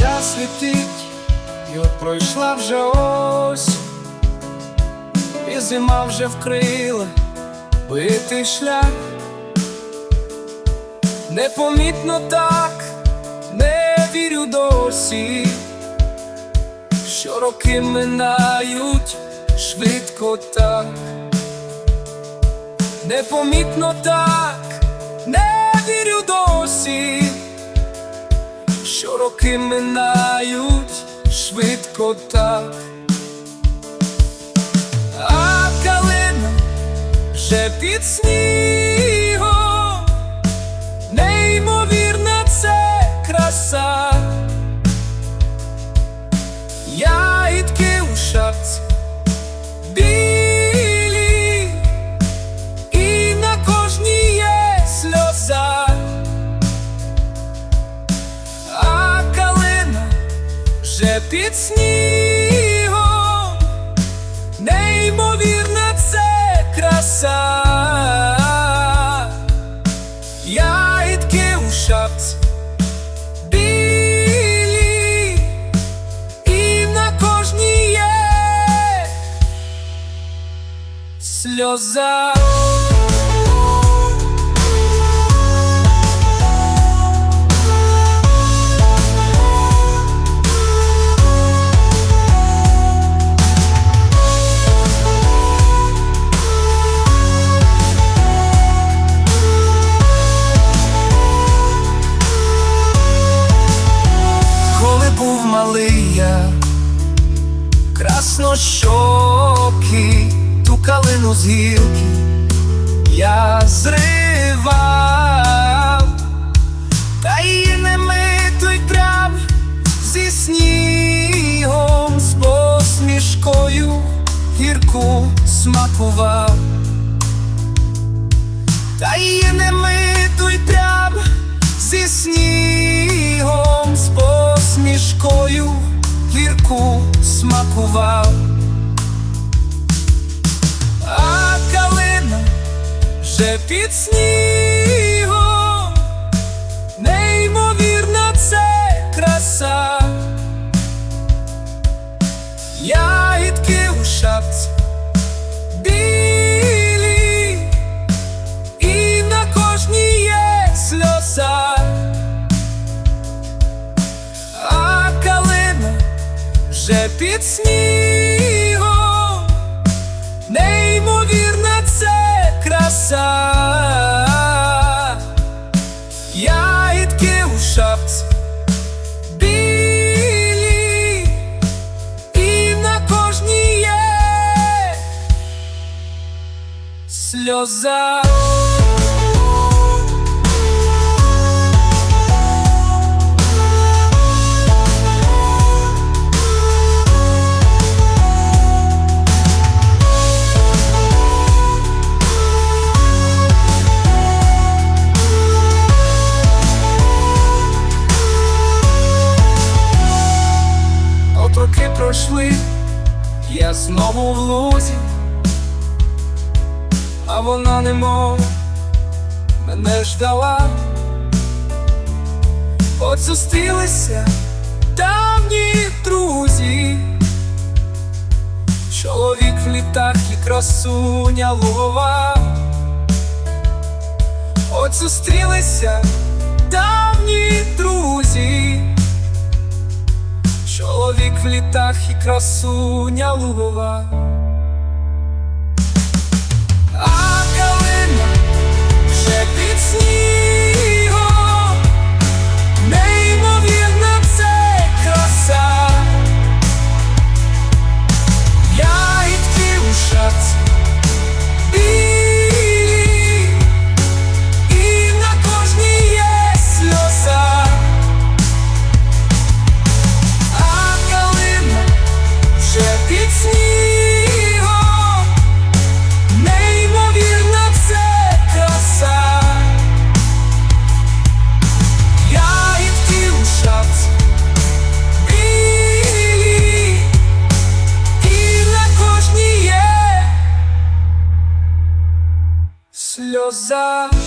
летить, і от пройшла вже ось, і зима вже вкрила битий шлях. Непомітно так, не вірю досі, що роки минають швидко так, непомітно так, не вірю досі, що роки минають швидко так, а калина вже під снігом, вже під снігом, неймовірна це краса. Ягідки у шапці білі, і на кожній є сльоза. Був малий я, краснощокий, ту калину з гілки я зривав, та її не митий прям зі снігом, з посмішкою гірку смакував, та її не митий прям зі снігом, посмішкою гірку смакував. А калина вже під снігом, під снігом, неймовірна це краса, ягідки у шапці білі, і на кожній є сльоза. Знову в лузі, а вона немов мене ждала. От зустрілися давні друзі, чоловік в літах і красуня лугова. От зустрілися красуня лугова. Кожній є сльоза.